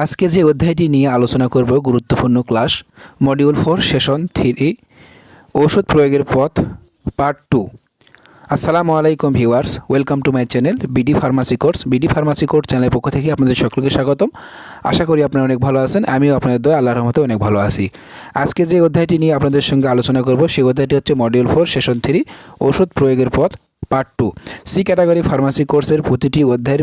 আজকে যে অধ্যায়টি নিয়ে আলোচনা করব, গুরুত্বপূর্ণ class module four session three ওষুধ প্রয়োগের পথ পার্ট টু আসসালামু আলাইকুম viewers welcome to my channel BD pharmacy course BD pharmacy course চ্যানেলের পক্ষ থেকে আপনাদের সকলকে স্বাগতম। আশা করি আপনারা অনেক ভালো আছেন, আমিও আপনাদের দয়া, আল্লাহর রহমতে অনেক ভালো আছি। আজকে যে অধ্যায়টি নিয়ে আপনাদের সঙ্গে আলোচনা করব, সেই অধ্যায়টি হচ্ছে মডিউল ফোর সেশন থ্রি ওষুধ প্রয়োগের পথ। Part two C category pharmacy কোর্সের প্রতিটি অধ্যায়ের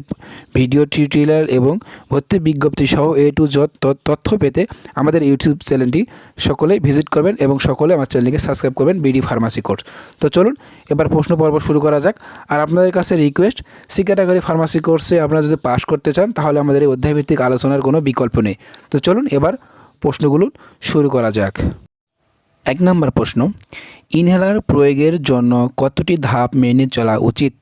ভিডিও টিউটোরিয়াল এবং ভর্তি বিজ্ঞপ্তি সহ এ টু জট তথ্য পেতে আমাদের ইউটিউব চ্যানেলটি সকলেই ভিজিট করবেন এবং সকলে আমার চ্যানেলকে সাবস্ক্রাইব করবেন বিডি ফার্মাসি কোর্স তো চলুন, এবার প্রশ্ন পর্ব শুরু করা যাক। আর আপনাদের কাছে রিকোয়েস্ট সি ক্যাটাগরি ফার্মাসি কোর্সে আপনারা যদি পাস করতে চান, তাহলে আমাদের এই অধ্যায়ভিত্তিক আলোচনার কোনো বিকল্প নেই। তো চলুন, এবার প্রশ্নগুলো শুরু করা যাক। এক নম্বর প্রশ্ন, ইনহেলার প্রয়োগের জন্য কতটি ধাপ মেনে চলা উচিত?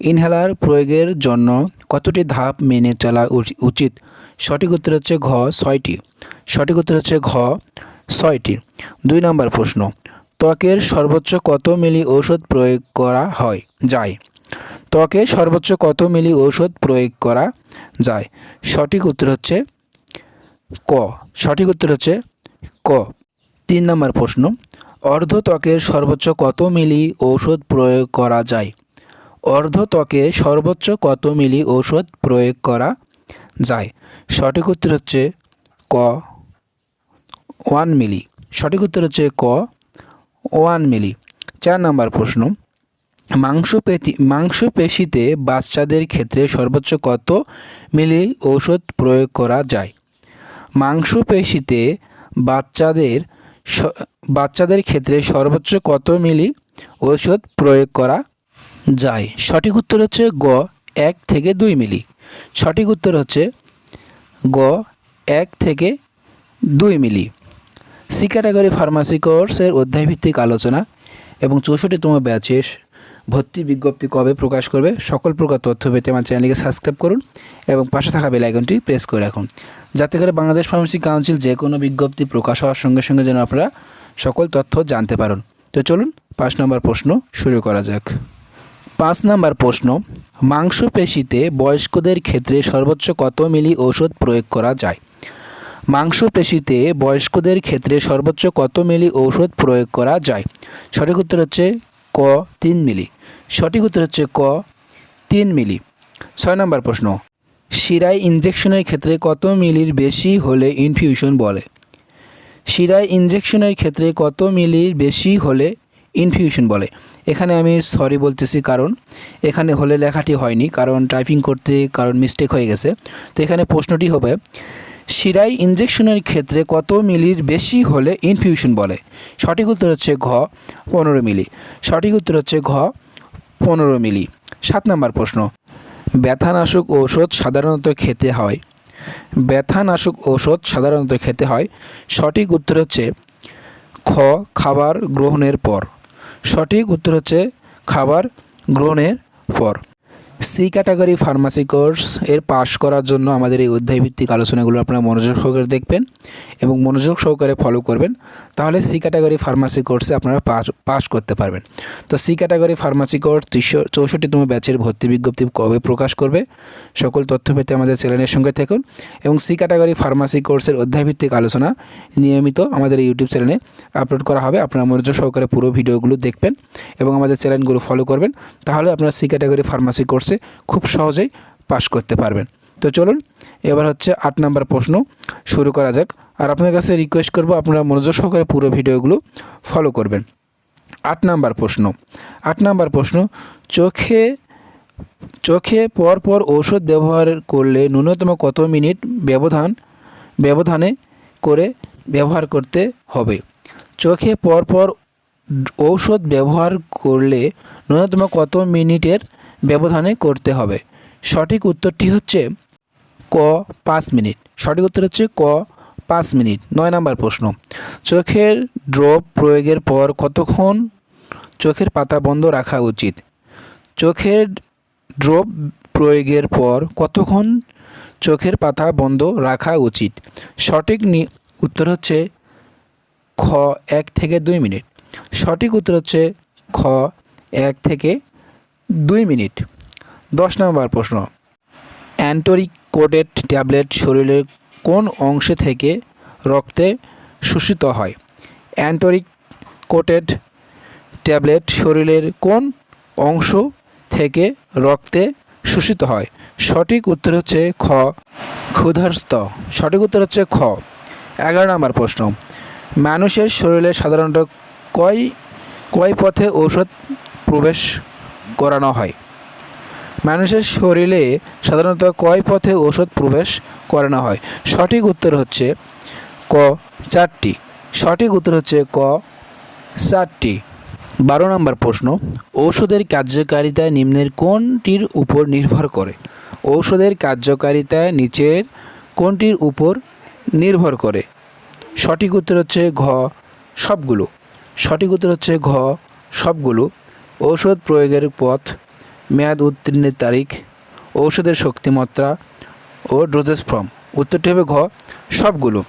ইনহেলার প্রয়োগের জন্য কতটি ধাপ মেনে চলা উচি- উচিত? সঠিক উত্তর হচ্ছে ঘ, ছয়টি। সঠিক উত্তর হচ্ছে ঘ, ছয়টি। দুই নম্বর প্রশ্ন, ত্বকের সর্বোচ্চ কত মিলি ঔষধ প্রয়োগ করা হয়? যায়। ত্বকে সর্বোচ্চ কত মিলি ঔষধ প্রয়োগ করা যায়? সঠিক উত্তর হচ্ছে ক। সঠিক উত্তর হচ্ছে ক। তিন নম্বর প্রশ্ন, অর্ধ ত্বকের সর্বোচ্চ কত মিলি ঔষধ প্রয়োগ করা যায়? অর্ধ ত্বকে সর্বোচ্চ কত মিলি ঔষধ প্রয়োগ করা যায়? সঠিক উত্তর হচ্ছে ক, ওয়ান মিলি। সঠিক উত্তর হচ্ছে ক, ওয়ান মিলি। চার নম্বর প্রশ্ন মাংসপেশি মাংসপেশিতে বাচ্চাদের ক্ষেত্রে সর্বোচ্চ কত মিলি ঔষধ প্রয়োগ করা যায়? মাংসপেশিতে বাচ্চাদের বাচ্চাদের ক্ষেত্রে সর্বোচ্চ কত মিলি ঔষধ প্রয়োগ করা যায়? সঠিক উত্তর হচ্ছে গ, এক থেকে দুই মিলি। সঠিক উত্তর হচ্ছে গ, এক থেকে দুই মিলি। সি ক্যাটাগরি ফার্মাসি কোর্সের অধ্যায়ভিত্তিক আলোচনা এবং চৌষট্টিতম ব্যাচের ভর্তি বিজ্ঞপ্তি কবে প্রকাশ করবে সকল প্রকার তথ্য পেতে আমার চ্যানেলকে সাবস্ক্রাইব করুন এবং পাশে থাকা বেল আইকনটি প্রেস করে রাখুন। যাতে করে বাংলাদেশ ফার্মেসি কাউন্সিল যে কোনো বিজ্ঞপ্তি প্রকাশ হওয়ার সঙ্গে সঙ্গে যেন আপনারা সকল তথ্য জানতে পারেন। তো চলুন পাঁচ নম্বর প্রশ্ন শুরু করা যাক। পাঁচ নম্বর প্রশ্ন, মাংসপেশিতে বয়স্কদের ক্ষেত্রে সর্বোচ্চ কত মিলি ঔষধ প্রয়োগ করা যায়? মাংসপেশিতে বয়স্কদের ক্ষেত্রে সর্বোচ্চ কত মিলি ঔষধ প্রয়োগ করা যায়? সঠিক উত্তর হচ্ছে ক তিন মিলি। সঠিক উত্তর হচ্ছে ক তিন মিলি। ছয় নম্বর প্রশ্ন, শিরায় ইনজেকশনের ক্ষেত্রে কত মিলির বেশি হলে ইনফিউশন বলে? শিরায় ইনজেকশনের ক্ষেত্রে কত মিলির বেশি হলে ইনফিউশন বলে? এখানে আমি সরি বলতেছি কারণ, এখানে হলে লেখাটি হয়নি, কারণ টাইপিং করতে কারণ মিস্টেক হয়ে গেছে। তো এখানে প্রশ্নটি হবে শিরায় ইনজেকশনের ক্ষেত্রে কত মিলির বেশি হলে ইনফিউশন বলে? সঠিক উত্তর হচ্ছে ঘ, পনেরো মিলি। সঠিক উত্তর হচ্ছে ঘ, পনেরো মিলি। সাত নম্বর প্রশ্ন। ব্যথানাশক ঔষধ সাধারণত খেতে হয়। ব্যথানাশক ঔষধ সাধারণত খেতে হয়। সঠিক উত্তর হচ্ছে খ, খাবার গ্রহণের পর। সঠিক উত্তর হচ্ছে খাবার গ্রহণের পর। সি ক্যাটাগরি ফার্মাসি কোর্স এর পাশ করার জন্য আমাদের এই অধ্যায়ভিত্তিক আলোচনাগুলো আপনারা মনোযোগ সহকারে দেখবেন এবং মনোযোগ সহকারে ফলো করবেন। তাহলে সি ক্যাটাগরি ফার্মাসি কোর্সে আপনারা পাস করতে পারবেন। তো সি ক্যাটাগরি ফার্মাসি কোর্স তিনশো চৌষট্টিতম ব্যাচের ভর্তি বিজ্ঞপ্তি কবে প্রকাশ করবে? সকল তথ্য পেতে আমাদের চ্যানেলের সঙ্গে থাকুন এবং সি ক্যাটাগরি ফার্মাসি কোর্সের অধ্যায়ভিত্তিক আলোচনা নিয়মিত আমাদের ইউটিউব চ্যানেলে আপলোড করা হবে। আপনারা মনোযোগ সহকারে পুরো ভিডিওগুলো দেখবেন এবং আমাদের চ্যানেলগুলো ফলো করবেন। তাহলে আপনারা সি ক্যাটাগরি ফার্মাসি কোর্সে খুব সহজেই পাস করতে পারবেন। তো চলুন, এবার হচ্ছে আট নাম্বার প্রশ্ন শুরু করা যাক। আর আপনার কাছে রিকোয়েস্ট করব, আপনারা মনোযোগ সহকারে পুরো ভিডিওগুলো ফলো করবেন। আট নাম্বার প্রশ্ন, আট নাম্বার প্রশ্ন, চোখে চোখে পর পর ঔষধ ব্যবহার করলে ন্যূনতম কত মিনিট ব্যবধান, ব্যবধানে করে ব্যবহার করতে হবে? চোখে পর পর ঔষধ ব্যবহার করলে ন্যূনতম কত মিনিটের ব্যবধানে করতে হবে। সঠিক উত্তরটি হচ্ছে ক পাঁচ মিনিট। সঠিক উত্তর হচ্ছে ক পাঁচ মিনিট। নয় নাম্বার প্রশ্ন। চোখের ড্রপ প্রয়োগের পর কতক্ষণ চোখের পাতা বন্ধ রাখা উচিত? চোখের ড্রপ প্রয়োগের পর কতক্ষণ চোখের পাতা বন্ধ রাখা উচিত? সঠিক উত্তর হচ্ছে খ এক থেকে দুই মিনিট। সঠিক উত্তর হচ্ছে খ এক থেকে দুই মিনিট। দশ নম্বর প্রশ্ন। অ্যান্টোরিক কোডেড ট্যাবলেট শরীরের কোন অংশে থেকে রক্তে শোষিত হয়? অ্যান্টোরিক কোটেড ট্যাবলেট শরীরের কোন অংশ থেকে রক্তে শোষিত হয়? সঠিক উত্তর হচ্ছে খ। ক্ষুধার্স্ত সঠিক উত্তর হচ্ছে খ। এগারো নম্বর প্রশ্ন। মানুষের শরীরে সাধারণত কয় কয় পথে ঔষধ প্রবেশ করানো হয়। মানুষের শরীরে সাধারণত কয় পথে ওষুধ প্রবেশ করানো হয়? সঠিক উত্তর হচ্ছে ক চারটি। সঠিক উত্তর হচ্ছে ক চারটি। বারো নম্বর প্রশ্ন, ঔষধের কার্যকারিতা নিম্নের কোনটির উপর নির্ভর করে? ঔষধের কার্যকারিতা নিচের কোনটির উপর নির্ভর করে? সঠিক উত্তর হচ্ছে ঘ সবগুলো। সঠিক উত্তর হচ্ছে ঘ সবগুলো। ঔষধ প্রয়োগের পথ, মেয়াদ উত্তীর্ণের তারিখ, ঔষধের শক্তিমাত্রা ও ডোজেস ফর্ম। উত্তরটি হবে ঘ, সবগুলো।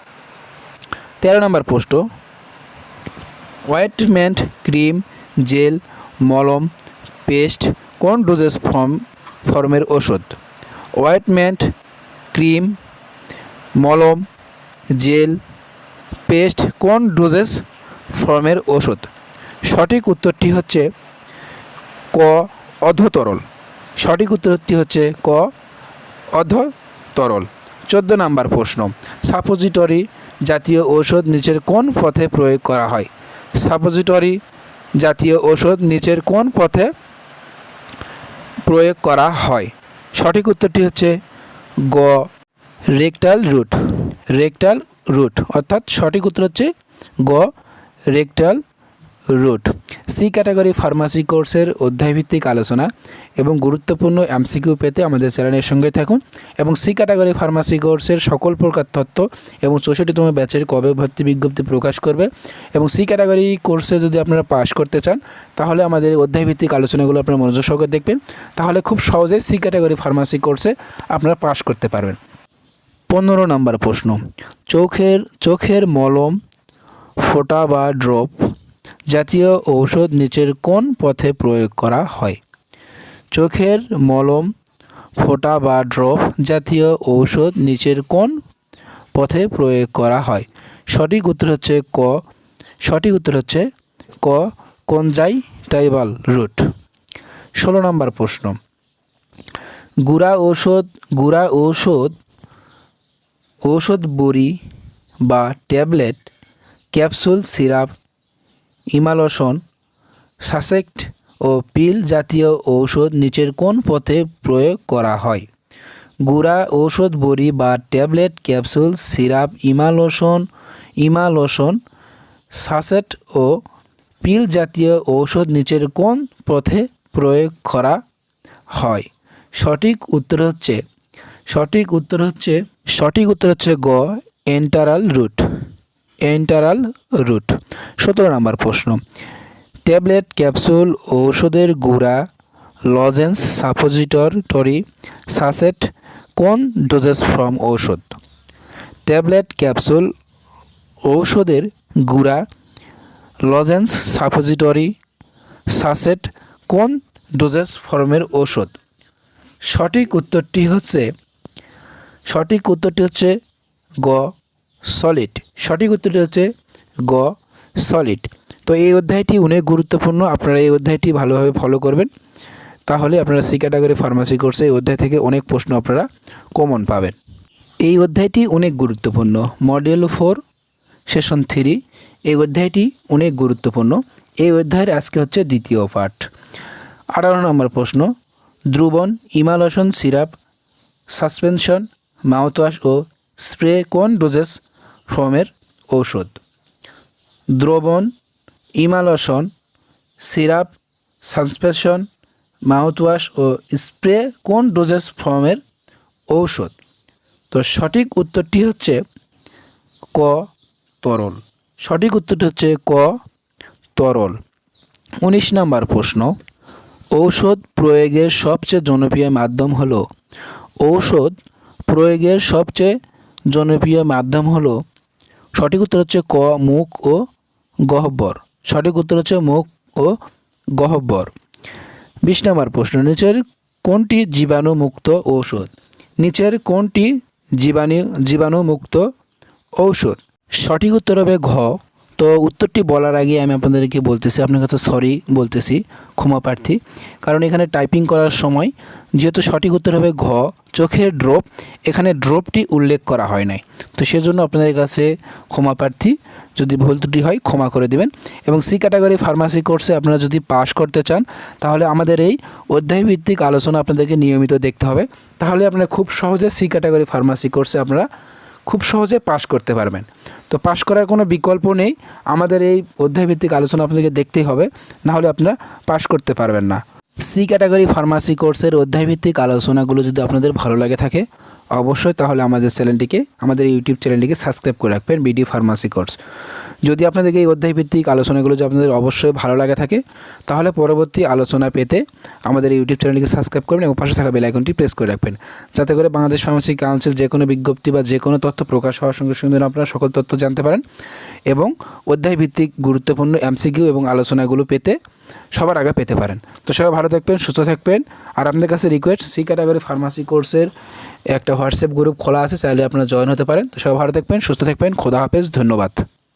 তেরো নম্বর প্রশ্ন। ওয়াইটমেন্ট ক্রিম, জেল, মলম, পেস্ট কোন ডোজেস ফর্ম, ফর্মের ওষুধ ওয়াইটমেন্ট ক্রিম, মলম, জেল, পেস্ট কোন ডোজেস ফর্মের ওষুধ সঠিক উত্তরটি হচ্ছে ক অধ তরল সঠিক উত্তরটি হচ্ছে ক অধতরল। চোদ্দ নাম্বার প্রশ্ন। সাপোজিটরি জাতীয় ঔষধ নিচের কোন পথে প্রয়োগ করা হয়? সাপোজিটরি জাতীয় ঔষধ নিচের কোন পথে প্রয়োগ করা হয়? সঠিক উত্তরটি হচ্ছে গ রেকটাল রুট। Rectal root. অর্থাৎ সঠিক উত্তর হচ্ছে গ rectal route. C category pharmacy কোর্সের অধ্যায়ভিত্তিক আলোচনা এবং গুরুত্বপূর্ণ এমসিকিউ পেতে আমাদের চ্যানেলের সঙ্গে থাকুন এবং সি ক্যাটাগরি ফার্মাসি কোর্সের সকল প্রকার তথ্য এবং চৌষট্টিতম ব্যাচের কবে ভর্তি বিজ্ঞপ্তি প্রকাশ করবে এবং সি ক্যাটাগরি কোর্সে যদি আপনারা পাশ করতে চান, তাহলে আমাদের অধ্যায়ভিত্তিক আলোচনাগুলো আপনারা মনোযোগ সহকারে দেখবেন। তাহলে খুব সহজেই সি ক্যাটাগরি ফার্মাসি কোর্সে আপনারা পাশ করতে পারবেন। পনেরো নম্বর প্রশ্ন। চোখের চোখের মলম ফোঁটা বা ড্রপ জাতীয় ঔষধ নিচের কোন পথে প্রয়োগ করা হয়? চোখের মলম, ফোঁটা বা ড্রপ জাতীয় ঔষধ নিচের কোন পথে প্রয়োগ করা হয়? সঠিক উত্তর হচ্ছে ক। সঠিক উত্তর হচ্ছে ক কনজাইটাইভাল রুট। ষোলো নম্বর প্রশ্ন। গুড়া ঔষধ গুড়া ঔষধ ঔষধ বড়ি বা tablet, capsule, syrup emulsion sachet ও পিল জাতীয় ঔষধ নিচের কোন পথে প্রয়োগ করা হয়? গুঁড়া ঔষধ বড়ি বা tablet, capsule, syrup emulsion emulsion sachet ও পিল জাতীয় ঔষধ নিচের কোন পথে প্রয়োগ করা হয়? সঠিক উত্তর হচ্ছে, সঠিক উত্তর হচ্ছে, সঠিক উত্তর হচ্ছে গ, এন্টারাল রুট। এন্টারাল রুট। সতেরো নম্বর প্রশ্ন। ট্যাবলেট, ক্যাপসুল, ঔষধের গুঁড়া, লজেন্স, সাপোজিটর টরি সাসেট কোন ডোজেস ফ্রম ঔষধ? ট্যাবলেট, ক্যাপসুল, ঔষধের গুঁড়া, লজেন্স, সাপোজিটরি, সাসেট কোন ডোজেস ফর্মের ঔষধ? সঠিক উত্তরটি হচ্ছে, সঠিক উত্তরটি হচ্ছে গ। সলিড সঠিক উত্তরটি হচ্ছে গ সলিড তো এই অধ্যায়টি অনেক গুরুত্বপূর্ণ। আপনারা এই অধ্যায়টি ভালোভাবে ফলো করবেন। তাহলে আপনারা সি ক্যাটাগরি ফার্মাসি কোর্সে এই অধ্যায় থেকে অনেক প্রশ্ন আপনারা কমন পাবেন। এই অধ্যায়টি অনেক গুরুত্বপূর্ণ। মডেল ফোর সেশন থ্রি এই অধ্যায়টি অনেক গুরুত্বপূর্ণ। এই অধ্যায়ের আজকে হচ্ছে দ্বিতীয় পাঠ। আঠারো নম্বর প্রশ্ন দ্রুবন ইমালশন সিরাপ, সাসপেনশন, মাউথওয়াশ ও স্প্রে কোন ডোজেস ফর্মের ঔষধ। দ্রবণ ইমালশন সিরাপ, সাসপেনশন, মাউথওয়াশ ও স্প্রে কোন ডোজেস ফর্মের ঔষধ? তো সঠিক উত্তরটি হচ্ছে ক, তরল। সঠিক উত্তরটি হচ্ছে ক, তরল। উনিশ নম্বর প্রশ্ন, ঔষধ প্রয়োগের সবচেয়ে জনপ্রিয় মাধ্যম হলো, ঔষধ প্রয়োগের সবচেয়ে জনপ্রিয় মাধ্যম হলো সঠিক উত্তর হচ্ছে ক, মুখ ও গহ্বর সঠিক উত্তর হচ্ছে মুখ ও গহ্বর বিশ নম্বর প্রশ্ন, নিচের কোনটি জীবাণুমুক্ত ঔষধ? নিচের কোনটি জীবাণু জীবাণুমুক্ত ঔষধ? সঠিক উত্তর হবে ঘ। তো উত্তরটি বলার আগে আমি আপনাদেরকে বলতেছি, আপনার কাছে সরি বলতেছি, ক্ষমা প্রার্থী। কারণ এখানে টাইপিং করার সময় যেহেতু সঠিক উত্তর হবে ঘ, চোখের ড্রপ এখানে ড্রপটি উল্লেখ করা হয় নাই। তো সেজন্য আপনাদের কাছে ক্ষমা প্রার্থী, যদি ভুল ত্রুটি হয় ক্ষমা করে দিবেন। এবং সি ক্যাটাগরি ফার্মাসি কোর্সে আপনারা যদি পাশ করতে চান, তাহলে আমাদের এই অধ্যায়ভিত্তিক আলোচনা আপনাদেরকে নিয়মিত দেখতে হবে। তাহলে আপনারা খুব সহজে সি ক্যাটাগরি ফার্মাসি কোর্সে আপনারা খুব সহজে পাশ করতে পারবেন। তো পাশ করার কোনো বিকল্প নেই। আমাদের এই অধ্যায়ভিত্তিক আলোচনা আপনাদেরকে দেখতেই হবে। নাহলে আপনারা পাশ করতে পারবেন না। সি ক্যাটাগরি ফার্মাসি কোর্সের অধ্যায়ভিত্তিক আলোচনাগুলো যদি আপনাদের ভালো লাগে থাকে, অবশ্যই তাহলে আমাদের চ্যানেলটিকে আমাদের ইউটিউব চ্যানেলটিকে সাবস্ক্রাইব করে রাখবেন বিডি ফার্মাসি কোর্স যদি আপনাদেরকে এই অধ্যায়ভিত্তিক আলোচনাগুলো যদি আপনাদের অবশ্যই ভালো লাগে থাকে, তাহলে পরবর্তী আলোচনা পেতে আমাদের ইউটিউব চ্যানেলটিকে সাবস্ক্রাইব করবেন এবং পাশে থাকা বেল আইকনটি প্রেস করে রাখবেন। যাতে করে বাংলাদেশ ফার্মাসি কাউন্সিল যে কোনো বিজ্ঞপ্তি বা যে কোনো তথ্য প্রকাশ হওয়ার সঙ্গে সঙ্গে আপনারা সকল তথ্য জানতে পারেন এবং অধ্যায়ভিত্তিক গুরুত্বপূর্ণ এমসিকিউ এবং আলোচনাগুলো পেতে সবার আগে পেতে পারেন। তো সবাই ভালো থাকবেন, সুস্থ থাকবেন। আর আপনাদের কাছে রিকোয়েস্ট সি ক্যাটাগরি ফার্মাসি কোর্সের একটা হোয়াটসঅ্যাপ গ্রুপ খোলা আছে, চাইলে আপনারা জয়েন হতে পারেন। তো সবাই ভালো থাকবেন, সুস্থ থাকবেন, খোদা হাফেজ, ধন্যবাদ।